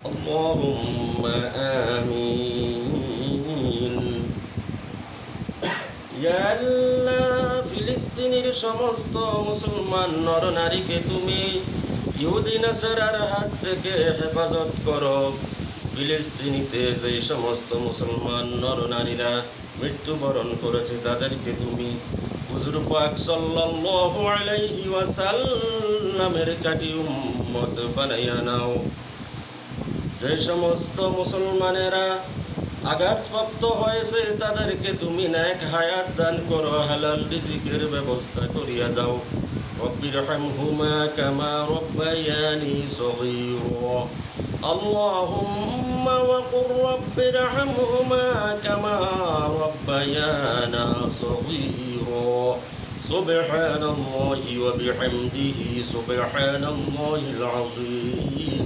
اللهم آمين ইয়া আল্লাহ ফিলিস্তিনের সমস্ত মুসলমান নরনারীকে তুমি ইহুদি নাসারার হাত থেকে হেফাজত করো ফিলিস্তিনিতে যে সমস্ত মুসলমান নরনারীরা মৃত্যুবরণ করেছে তাদেরকে তুমি হুজুর পাক সাল্লাল্লাহু আলাইহি ওয়াসাল্লামের কাটি উম্মত বানাইয়া নাও যে সমস্ত মুসলমানেরা আঘাতপ্রাপ্ত হয়েছে তাদেরকে তুমি ন্যাক হায়াত দান করো হালাল রিজিকের ব্যবস্থা করিয়া দাও রব্বির হামহুমা কামা রব্বায়ানি সগীরা اللهم وقل رب ارحمهما كما ربيانا صغيرا سبحان الله وبحمده سبحان الله العظيم